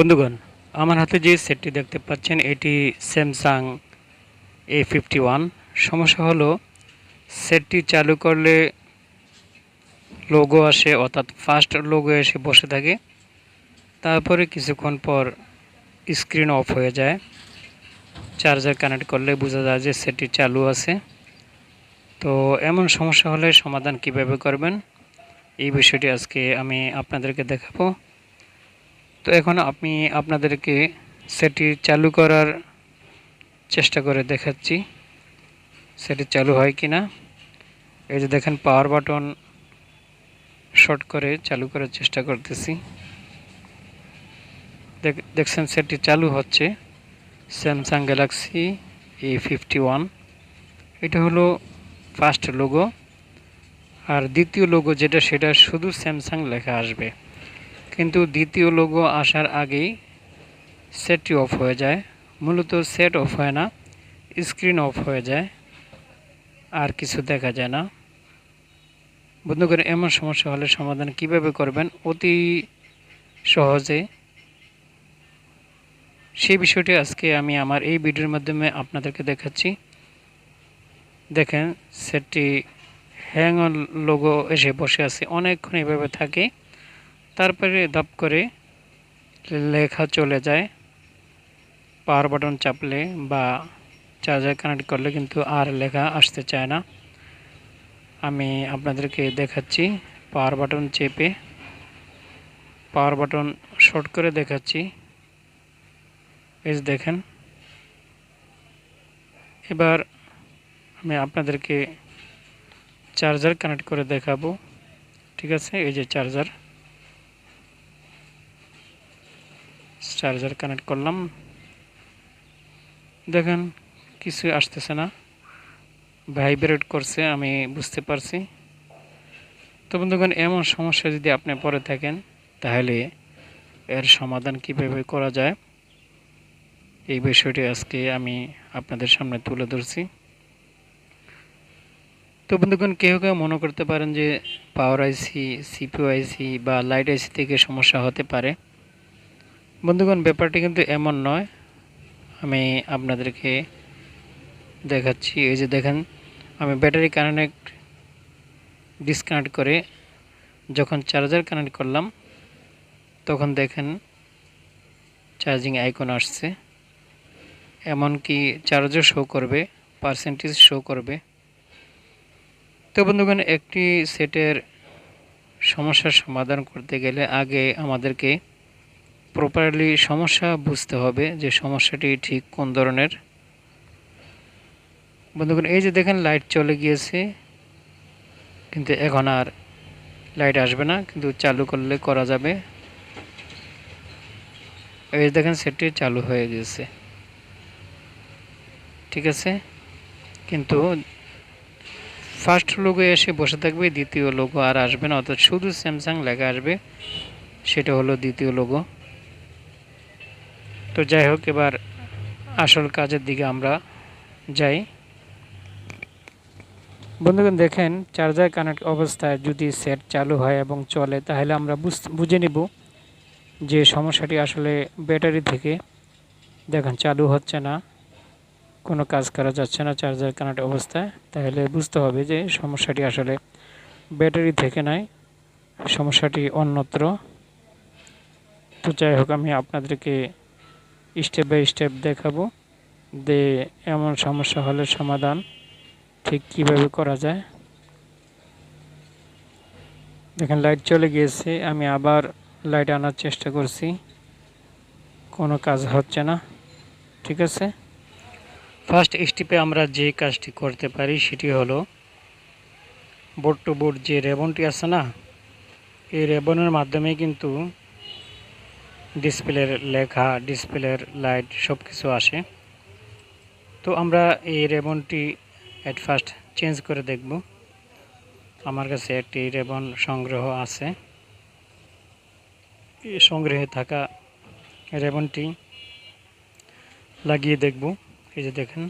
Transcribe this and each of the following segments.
বন্ধুগণ, আমার হাতে যে সেটটি দেখতে পাচ্ছেন, এটি স্যামসাং এ ফিফটি ওয়ান সমস্যা হলো, সেটটি চালু করলে লোগো আসে, অর্থাৎ ফার্স্ট লোগো এসে বসে থাকে। তারপরে কিছুক্ষণ পর স্ক্রিন অফ হয়ে যায়। চার্জার কানেক্ট করলে বোঝা যায় যে সেটটি চালু আছে। তো এমন সমস্যা হলে সমাধান কীভাবে করবেন? এই বিষয়টি আজকে আমি আপনাদেরকে দেখাবো। তো এখন আমি আপনাদেরকে সেটি চালু করার চেষ্টা করে দেখাচ্ছি, সেটি চালু হয় কি না এই যে দেখেন পাওয়ার বাটন শর্ট করে চালু করার চেষ্টা করতেছি। দেখ- দেখছেন, সেটি চালু হচ্ছে Samsung Galaxy A fifty one এটা হলো ফার্স্ট লোগো আর দ্বিতীয় লোগো যেটা, সেটা শুধু স্যামসাং লেখা আসবে। কিন্তু দ্বিতীয় লোগো আসার আগেই সেটটি অফ হয়ে যায়। মূলত সেট অফ হয় না স্ক্রিন অফ হয়ে যায়, আর কিছু দেখা যায় না। বন্ধুগণ, এমন সমস্যা হলে সমাধান কীভাবে করবেন? অতি সহজে। সেই বিষয়টি আজকে আমি আমার এই ভিডিওর মাধ্যমে আপনাদেরকে দেখাচ্ছি। দেখেন সেটটি হ্যাং অন লোগো এসে বসে আছে। অনেকক্ষণ এভাবে থাকে। তারপরে দাপ করে লেখা চলে যায়। পাওয়ার বাটন চাপলে বা চার্জার কানেক্ট করলে কিন্তু আর লেখা আসতে চায় না। আমি আপনাদেরকে দেখাচ্ছি পাওয়ার বাটন চেপে। পাওয়ার বাটন শর্ট করে দেখাচ্ছি। এই দেখেন। এবার আমি আপনাদেরকে চার্জার কানেক্ট করে দেখাবো। ঠিক আছে? এই যে চার্জার চার্জার কানেক্ট করলাম। দেখেন, কিছু আসতেছে না। ভাইব্রেট করছে, আমি বুঝতে পারছি। তো বন্ধুগণ, এমন সমস্যা যদি আপনি পরে থাকেন, তাহলে এর সমাধান কীভাবে করা যায়? এই বিষয়টি আজকে আমি আপনাদের সামনে তুলে ধরছি। তো বন্ধুগণ, কেউ কেউ মনে করতে পারেন যে, পাওয়ার আইসি সিপিউ আইসি বা লাইট আইসি থেকে সমস্যা হতে পারে। বন্ধুগণ, ব্যাপারটি কিন্তু এমন নয়। আমি আপনাদেরকে দেখাচ্ছি। এই যে দেখেন, আমি ব্যাটারি কানেক্ট ডিসকানেক্ট করে যখন চার্জার কানেক্ট করলাম, তখন দেখেন চার্জিং আইকন আসছে। এমনকি চার্জও শো করবে পার্সেন্টেজ শো করবে। তো বন্ধুগণ, একটি সেটের সমস্যার সমাধান করতে গেলে আগে আমাদেরকে প্রপারলি সমস্যা বুঝতে হবে যে সমস্যাটি ঠিক কোন ধরনের। বন্ধুগণ, এই যে দেখেন লাইট চলে গিয়েছে, কিন্তু এখন আর লাইট আসবে না, কিন্তু চালু করলে করা যাবে। এই যে দেখেন সেটটি চালু হয়ে গেছে ঠিক আছে? কিন্তু ফার্স্ট লোগো এসে বসে থাকবে, দ্বিতীয় লোগো আর আসবে না, অর্থাৎ শুধু স্যামসাং লেখা আসবে, সেটা হলো দ্বিতীয় লোগো তো যাই হোক, এবার আসল কাজের দিকে আমরা যাই। বন্ধুগণ, দেখেন চার্জার কানেক্ট অবস্থায় যদি সেট চালু হয় এবং চলে, তাহলে আমরা বুঝ- নিব যে সমস্যাটি আসলে ব্যাটারি থেকে, দেখেন, চালু হচ্ছে না, কোনো কাজ করা যাচ্ছে না চার্জার কানেক্ট অবস্থায়। তাহলে বুঝতে হবে যে সমস্যাটি আসলে ব্যাটারি থেকে নয় সমস্যাটি অন্যত্র। তো যাই হোক, আমি আপনাদেরকে স্টেপ বাই স্টেপ দেখাবো। যে এমন সমস্যা হলে সমাধান ঠিক কীভাবে করা যায়। দেখেন লাইট চলে গিয়েছে। আমি আবার লাইট আনার চেষ্টা করছি। কোনো কাজ হচ্ছে না। ঠিক আছে? ফার্স্ট স্টেপে আমরা যে কাজটি করতে পারি সেটি হলো বোর্ড টু বোর্ড যে রেবনটি আছে না, এই রেবনের মাধ্যমে কিন্তু ডিসপ্লের লেখা, ডিসপ্লের লাইট সব কিছু আসে। তো আমরা এই রেবনটি অ্যাট ফার্স্ট চেঞ্জ করে দেখব। আমার কাছে একটি রেবন সংগ্রহ আছে। সংগ্রহে থাকা রেবনটি লাগিয়ে দেখব। এই যে দেখেন।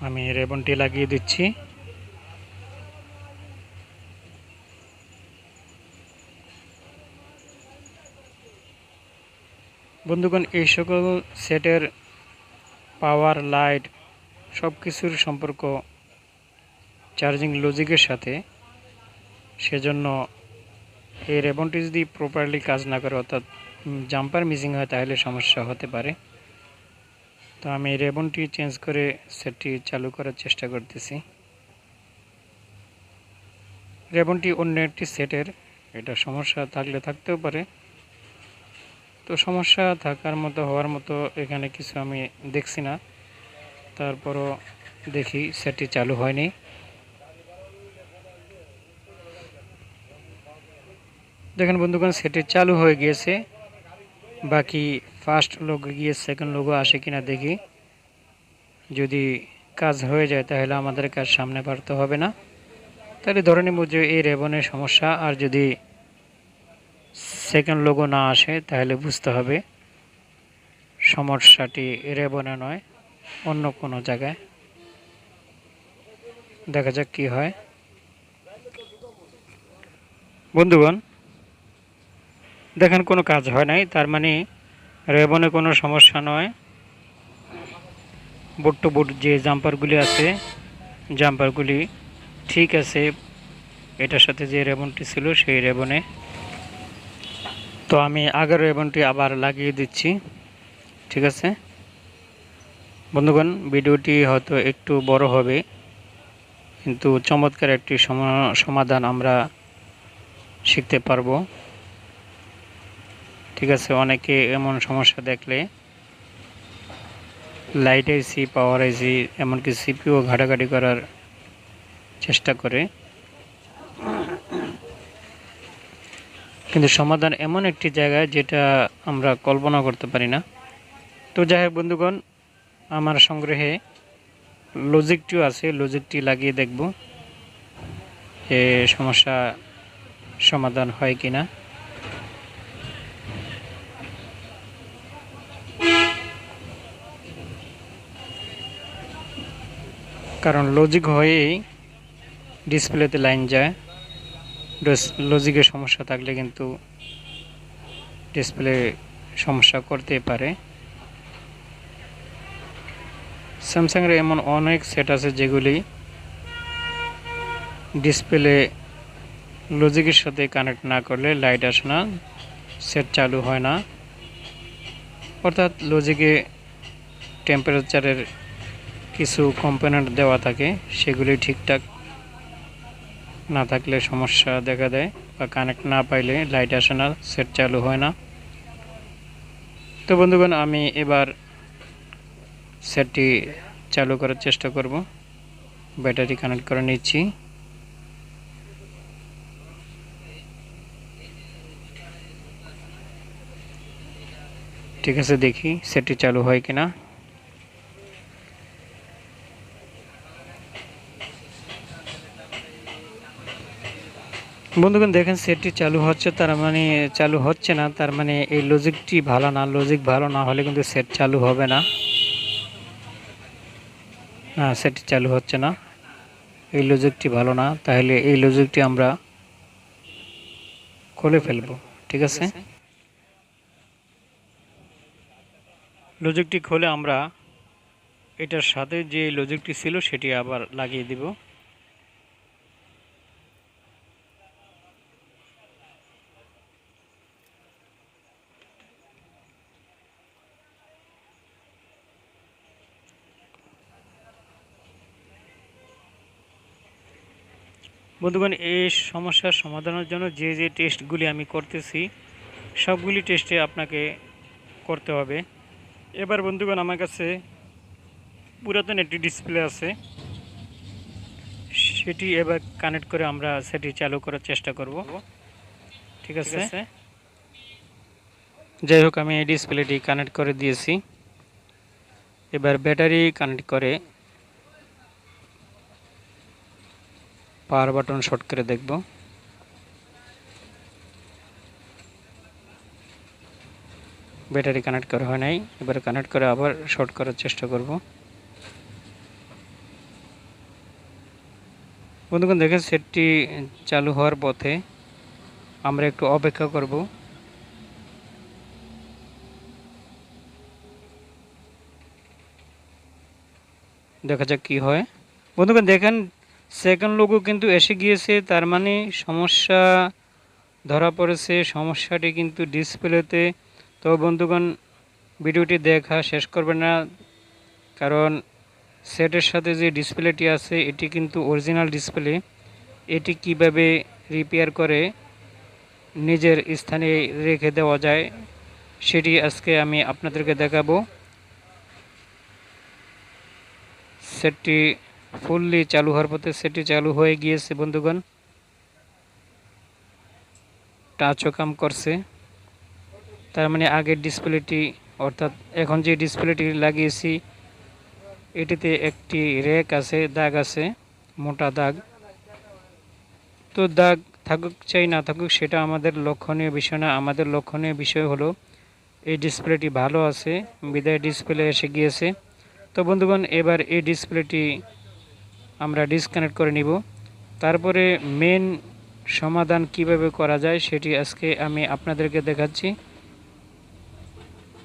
আমি রেবনটি লাগিয়ে দিচ্ছি। বন্ধুগণ, এই সকল সেটের পাওয়ার লাইট সব কিছুর সম্পর্ক চার্জিং লজিকের সাথে। সেজন্য এই রেবনটি যদি প্রপারলি কাজ না করে, অর্থাৎ জাম্পার মিসিং হয়, তাহলে সমস্যা হতে পারে। তো আমি রেবনটি চেঞ্জ করে সেটটি চালু করার চেষ্টা করতেছি। রেবনটি অন্য একটি সেটের, এটা সমস্যা থাকলে থাকতেও পারে। তো সমস্যা থাকার মতো, হওয়ার মতো এখানে কিছু আমি দেখছি না। তারপরও দেখি সেটি চালু হয়নি। দেখেন বন্ধুগণ সেটি চালু হয়ে গিয়েছে। বাকি ফার্স্ট লোগো গিয়ে সেকেন্ড লোগো আসে কিনা দেখি। যদি কাজ হয়ে যায়, তাহলে আমাদের কাজ সামনে বাড়তে হবে না। তাহলে ধরে নেব যে এই রেবনের সমস্যা, আর যদি সেকেন্ড লোগো না আসে, তাহলে বুঝতে হবে সমস্যাটি রেবনে নয়, অন্য কোনো জায়গায়। দেখা যাক কি হয়। বন্ধুগণ, দেখেন কোনো কাজ হয় নাই, তার মানে রেবনে কোনো সমস্যা নয়। বুট টু বুট যে জাম্পারগুলি আছে, জাম্পারগুলি ঠিক আছে, এটার সাথে যে রেবনটি ছিল, সেই রেবনে তো আমি আগের রেবনটি আবার লাগিয়ে দিচ্ছি। ঠিক আছে? বন্ধুগণ, ভিডিওটি হয়তো একটু বড় হবে, কিন্তু চমৎকার একটি সমাধান আমরা শিখতে পারব। ঠিক আছে, অনেকে এমন সমস্যা দেখলে, লাইট আইসি পাওয়ার আইসি এমনকি সিপিও ঘাটাঘাটি করার চেষ্টা করে। কিন্তু সমাধান এমন একটি জায়গায় যেটা আমরা কল্পনা করতে পারি না। তো যাই হোক বন্ধুগণ, আমার সংগ্রহে লজিকটিও আছে, লজিকটি লাগিয়ে দেখব যে সমস্যা সমাধান হয় কি না কারণ লজিক হয়েই ডিসপ্লেতে লাইন যায়। লজিকের সমস্যা থাকলে কিন্তু ডিসপ্লে সমস্যা করতে পারে। স্যামসাংয়ের এমন অনেক সেট আছে যেগুলি ডিসপ্লে লজিকের সাথে কানেক্ট না করলে লাইট আসে না সেট চালু হয় না। অর্থাৎ লজিকে টেম্পারেচারের কিছু কম্পোনেন্ট দেওয়া থাকে, সেগুলি ঠিকঠাক না থাকলে সমস্যা দেখা দেয় বা কানেক্ট না পাইলে লাইট আসে না সেট চালু হয় না। তো বন্ধুগণ, আমি এবার সেটটি চালু করার চেষ্টা করব। ব্যাটারি কানেক্ট করে নিচ্ছি। ঠিক আছে, দেখি সেটটি চালু হয় কিনা। বন্ধুগণ দেখেন সেটটি চালু হচ্ছে তার মানে চালু হচ্ছে না তার মানে এই লজিকটি ভালো না লজিক ভালো না হলে কিন্তু সেট চালু হবে না। না সেটটি চালু হচ্ছে না এই লজিকটি ভালো না তাহলে এই লজিকটি আমরা খুলে ফেলব ঠিক আছে? লজিকটি খুলে আমরা এটার সাথে যে লজিকটি ছিল সেটি আবার লাগিয়ে দিব। বন্ধুগণ এই সমস্যার সমাধানের জন্য যে যে টেস্টগুলি আমি করতেছি সবগুলি টেস্টে আপনাকে করতে হবে। এবার বন্ধুগণ আমার কাছে পুরাতন একটি ডিসপ্লে আছে। সেটি এবার কানেক্ট করে আমরা সেটি চালু করার চেষ্টা করব। ঠিক আছে? যাই হোক আমি এই ডিসপ্লেটি কানেক্ট করে দিয়েছি। এবার ব্যাটারি কানেক্ট করে পাওয়ার বাটন শর্ট করে দেখব। ব্যাটারি কানেক্ট করা হয় নাই। এবার কানেক্ট করে আবার শর্ট করার চেষ্টা করব। বন্ধুগণ, দেখেন সেটটি চালু হওয়ার পথে আমরা একটু অপেক্ষা করব। দেখা যাক কি হয়। বন্ধুগণ, দেখেন সেকেন্ড লোগো কিন্তু এসে গিয়েছে, তার মানে সমস্যা ধরা পড়েছে, সমস্যাটি কিন্তু ডিসপ্লেতে। তো বন্ধুগণ, ভিডিওটি দেখা শেষ করবে না, কারণ সেটের সাথে যে ডিসপ্লেটি আছে, এটি কিন্তু অরিজিনাল ডিসপ্লে। এটি কীভাবে রিপেয়ার করে নিজের স্থানে রেখে দেওয়া যায়, সেটি আজকে আমি আপনাদেরকে দেখাবো। সেটটি ফুললি চালু হওয়ার পথে সেটি চালু হয়ে গিয়েছে, বন্ধুগণ। টাচও কাম করছে। তার মানে আগের ডিসপ্লেটি অর্থাৎ এখন যে ডিসপ্লেটি লাগিয়েছি, এটিতে একটি রেক আছে, দাগ আছে, মোটা দাগ। তো দাগ থাকুক চাই না থাকুক, সেটা আমাদের লক্ষণীয় বিষয় না। আমাদের লক্ষণীয় বিষয় হলো, এই ডিসপ্লেটি ভালো আছে, বিদায় ডিসপ্লে এসে গিয়েছে। তো বন্ধুগণ, এবার এই ডিসপ্লেটি আমরা ডিসকানেক্ট করে নিব। তারপরে মেন সমাধান কীভাবে করা যায় সেটি আজকে আমি আপনাদেরকে দেখাচ্ছি।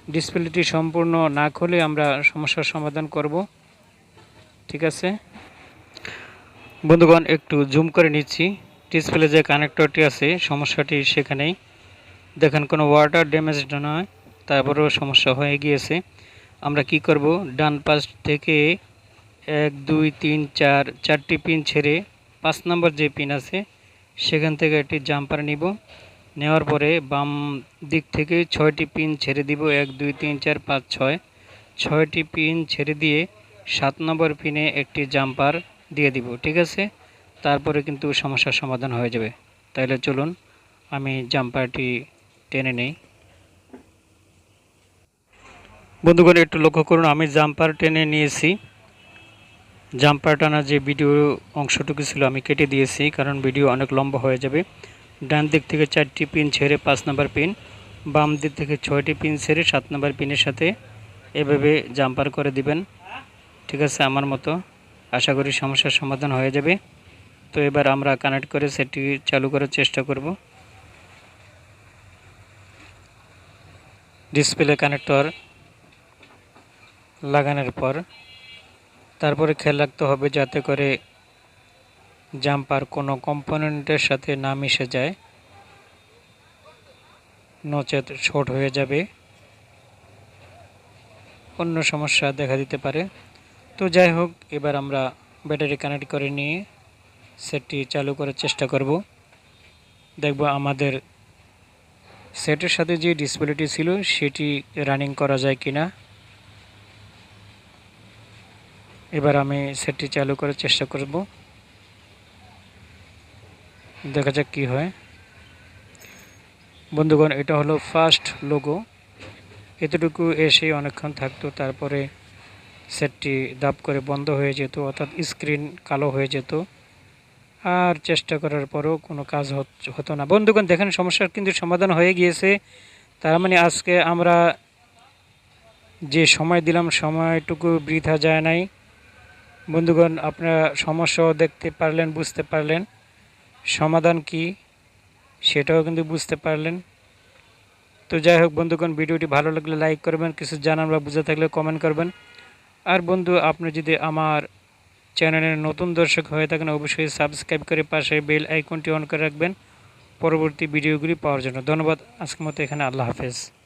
ডিসপ্লেটি সম্পূর্ণ না খুলে আমরা সমস্যার সমাধান করব। ঠিক আছে? বন্ধুগণ, একটু জুম করে নিচ্ছি। ডিসপ্লে যে কানেক্টরটি আছে, সমস্যাটি সেখানেই। দেখেন, কোনো ওয়াটার ড্যামেজ নয়, তারপরেও সমস্যা হয়ে গিয়েছে। আমরা কি করব? ডান পাশ থেকে এক, দুই, তিন, চার, চারটি পিন ছেড়ে পাঁচ নম্বর যে পিন আছে, সেখান থেকে একটি জাম্পার নিব। নেওয়ার পরে বাম দিক থেকে ছয়টি পিন ছেড়ে দিব। এক, দুই, তিন, চার, পাঁচ, ছয়। ছয়টি পিন ছেড়ে দিয়ে সাত নম্বর পিনে একটি জাম্পার দিয়ে দিব, ঠিক আছে? তারপরে কিন্তু সমস্যার সমাধান হয়ে যাবে। তাহলে চলুন, আমি জাম্পারটি টেনে নেই। বন্ধুগণ, একটু লক্ষ্য করুন, আমি জাম্পার টেনে নিয়েছি। জাম্পার টানা যে ভিডিও অংশটুকু ছিল আমি কেটে দিয়েছি, কারণ ভিডিও অনেক লম্বা হয়ে যাবে। ডান দিক থেকে চারটি পিন ছেড়ে পাঁচ নাম্বার পিন, বাম দিক থেকে ছয়টি পিন ছেড়ে সাত নাম্বার পিনের সাথে এভাবে জাম্পার করে দিবেন। ঠিক আছে, আমার মতো। আশা করি সমস্যার সমাধান হয়ে যাবে। তো এবার আমরা কানেক্ট করে সেটি চালু করার চেষ্টা করব। ডিসপ্লে কানেক্টর লাগানোর পর তারপরে খেয়াল রাখতে হবে যাতে করে জাম্পার কোনো কম্পোনেন্টের সাথে না মিশে যায়। নচেত শর্ট হয়ে যাবে। অন্য সমস্যা দেখা দিতে পারে। তো যাই হোক, এবার আমরা ব্যাটারি কানেক্ট করে নিয়ে সেটটি চালু করার চেষ্টা করব। দেখব আমাদের সেটের সাথে যে ডিসপ্লেটি ছিল, সেটি রানিং করা যায় কিনা। এবার আমি সেটটি চালু করার চেষ্টা করব। দেখা যাক কি হয়। বন্ধুগণ, এটা হলো ফার্স্ট লোগো এতটুকু এসে অনেকক্ষণ থাকতো, তারপরে সেটটি দাব করে বন্ধ হয়ে যেত, অর্থাৎ স্ক্রিন কালো হয়ে যেত। আর চেষ্টা করার পরও কোনো কাজ হতো না। বন্ধুগণ, দেখেন সমস্যার কিন্তু সমাধান হয়ে গিয়েছে। তার মানে আজকে আমরা যে সময় দিলাম, সময়টুকু বৃথা যায় নাই। বন্ধুগণ, আপনারা সমস্যাও দেখতে পারলেন, বুঝতে পারলেন। সমাধান কি, সেটাও কিন্তু বুঝতে পারলেন। তো যাই হোক বন্ধুগণ, ভিডিওটি ভালো লাগলে লাইক করবেন, কিছু জানান বা বুঝে থাকলে কমেন্ট করবেন। আর বন্ধু, আপনি যদি আমার চ্যানেলের নতুন দর্শক হয়ে থাকেন, অবশ্যই সাবস্ক্রাইব করে পাশে বেল আইকনটি অন করে রাখবেন। পরবর্তী ভিডিওগুলি পাওয়ার জন্য। ধন্যবাদ। আজকের মতো এখানে আল্লাহ হাফেজ।